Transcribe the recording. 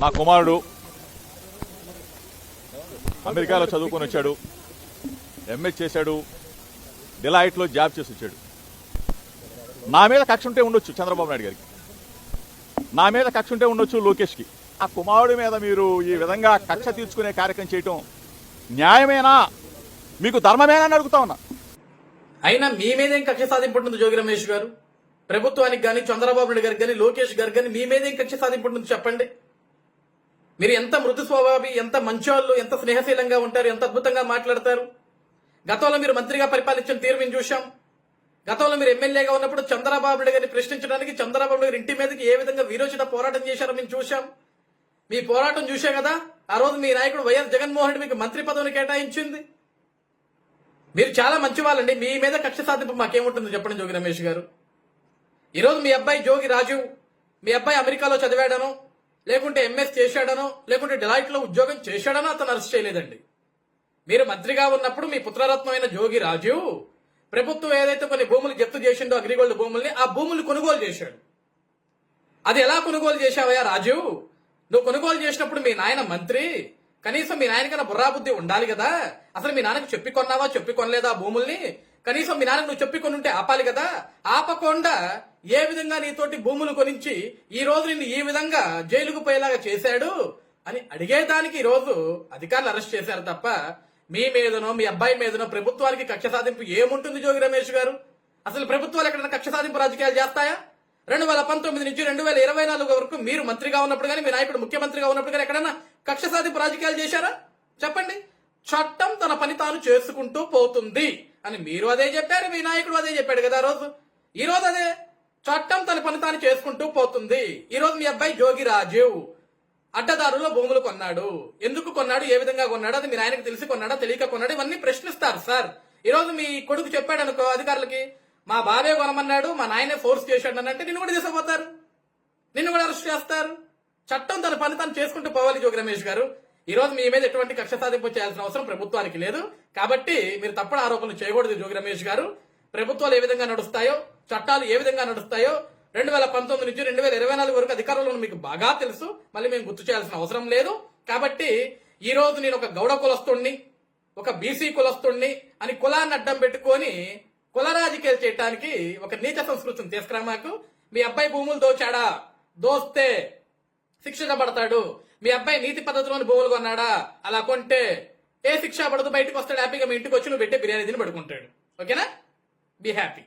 నా కుమారుడు అమెరికాలో చదువుకొని వచ్చాడు. ఎంఎస్ చేశాడు. డిలాయిట్లో జాబ్ చేసి వచ్చాడు. నా మీద కక్ష ఉంటే ఉండొచ్చు చంద్రబాబు నాయుడు గారికి. నా మీద కక్ష ఉంటే ఉండొచ్చు లోకేష్కి. ఆ కుమారుడి మీద మీరు ఈ విధంగా కక్ష తీర్చుకునే కార్యక్రమం చేయటం న్యాయమేనా? మీకు ధర్మమేనా అని అడుగుతా ఉన్నా. అయినా మీ మీదేం కక్ష సాధింపు ఉంటుంది జోగి రమేష్ గారు? ప్రభుత్వానికి కానీ చంద్రబాబు నాయుడు గారికి కానీ లోకేష్ గారికి కానీ మీ మీదేం కక్ష సాధింపు ఉంటుంది చెప్పండి. మీరు ఎంత మృదు స్వభావి ఎంత మంచోళ్ళు ఎంత స్నేహశీలంగా ఉంటారు ఎంత అద్భుతంగా మాట్లాడతారు? గతంలో మీరు మంత్రిగా పరిపాలించిన తీరు మేము చూశాం. గతంలో మీరు ఎమ్మెల్యేగా ఉన్నప్పుడు చంద్రబాబు నాయుడు గారిని ప్రశ్నించడానికి చంద్రబాబు గారి ఇంటి మీదకి ఏ విధంగా వీరోచిత పోరాటం చేశారో మేము చూశాం. మీ పోరాటం చూశాం కదా ఆ రోజు మీ నాయకుడు వైఎస్ జగన్మోహన్ రెడ్డి మీకు మంత్రి పదవిని కేటాయించింది. మీరు చాలా మంచి వాళ్ళండి మీ మీద కక్ష సాధింపు మాకేముంటుంది చెప్పండి జోగి రమేష్ గారు? ఈరోజు మీ అబ్బాయి జోగి రాజు మీ అబ్బాయి అమెరికాలో చదివాడను లేకుంటే ఎంఎస్ చేశాడనో లేకుంటే డిలైట్లో ఉద్యోగం చేశాడనో అతను అరెస్ట్ చేయలేదండి. మీరు మంత్రిగా ఉన్నప్పుడు మీ పుత్రరత్నమైన జోగి రాజు ప్రభుత్వం ఏదైతే కొన్ని భూములు జప్తు చేసిండో అగ్రిగోల్డ్ భూముల్ని ఆ భూములు కొనుగోలు చేశాడు. అది ఎలా కొనుగోలు చేశావయ్యా రాజు? నువ్వు కొనుగోలు చేసినప్పుడు మీ నాయన మంత్రి కనీసం మీ నాయనకన్నా బుర్రా బుద్ధి ఉండాలి కదా. అసలు మీ నాన్నకు చెప్పి కొన్నావా చెప్పి కొనలేదా భూముల్ని? కనీసం మీ నాన్నకు నువ్వు చెప్పి కొనుంటే ఆపాలి కదా. ఆపకుండా ఏ విధంగా నీతోటి భూములు కొనించి ఈ రోజు నిన్ను ఈ విధంగా జైలుకు పోయేలాగా చేశాడు అని అడిగేదానికి ఈరోజు అధికారులు అరెస్ట్ చేశారు తప్ప మీ మీదనో మీ అబ్బాయి మీదనో ప్రభుత్వానికి కక్ష సాధింపు ఏముంటుంది జోగి రమేష్ గారు? అసలు ప్రభుత్వాలు ఎక్కడైనా కక్ష సాధింపు రాజకీయాలు చేస్తాయా? రెండు వేల పంతొమ్మిది నుంచి రెండు వేల ఇరవై నాలుగు వరకు మీరు మంత్రిగా ఉన్నప్పుడు కానీ మీ నాయకుడు ముఖ్యమంత్రిగా ఉన్నప్పుడు కానీ ఎక్కడైనా కక్ష సాధింపు రాజకీయాలు చేశారా? చెప్పండి. చట్టం తన పని తాను చేసుకుంటూ పోతుంది అని మీరు అదే చెప్పారు మీ నాయకుడు అదే చెప్పాడు కదా రోజు. ఈ రోజు అదే చట్టం తన పని తాను చేసుకుంటూ పోతుంది. ఈరోజు మీ అబ్బాయి జోగి రాజీవ్ అడ్డదారులో భూములు కొన్నాడు. ఎందుకు కొన్నాడు? ఏ విధంగా కొన్నాడు? అది మీ ఆయనకు తెలిసి కొన్నాడా? తెలియక కొన్నాడు? ఇవన్నీ ప్రశ్నిస్తారు సార్. ఈరోజు మీ కొడుకు చెప్పాడు అనుకో అధికారులకి మా బాబే కొనమన్నాడు మా నాయనే ఫోర్స్ చేశాడు అని అంటే నిన్ను కూడా తీసుకుపోతారు. నిన్ను కూడా అరెస్ట్ చేస్తారు. చట్టం తన పని తాను చేసుకుంటూ పోవాలి జోగి రమేష్ గారు. ఈ రోజు మీ మీద ఎటువంటి కక్ష సాధింపు చేయాల్సిన అవసరం ప్రభుత్వానికి లేదు. కాబట్టి మీరు తప్పుడు ఆరోపణలు చేయకూడదు జోగి రమేష్ గారు. ప్రభుత్వాలు ఏ విధంగా నడుస్తాయో చట్టాలు ఏ విధంగా నడుస్తాయో రెండు వేల పంతొమ్మిది నుంచి రెండు వేల ఇరవై నాలుగు వరకు అధికారంలో మీకు బాగా తెలుసు. మళ్ళీ మేము గుర్తు చేయాల్సిన అవసరం లేదు. కాబట్టి ఈ రోజు నేను ఒక గౌడ కులస్తుణ్ణి ఒక బీసీ కులస్తుణ్ణి అని కులాన్ని అడ్డం పెట్టుకొని కుల రాజకీయాలు చేయడానికి ఒక నీచ సంస్కృతిని తీసుకురా మాకు. మీ అబ్బాయి భూములు దోచాడా? దోస్తే శిక్షించబడతాడు మీ అబ్బాయి నీతి పద్ధతిలోని భూములు కొన్నాడా? అలా కొంటే ఏ శిక్ష పడదు బయటకు వస్తాడు హ్యాపీగా మీ ఇంటికి వచ్చి నువ్వు పెట్టే బిర్యానీ తిని పడుకుంటాడు. ఓకేనా? be happy.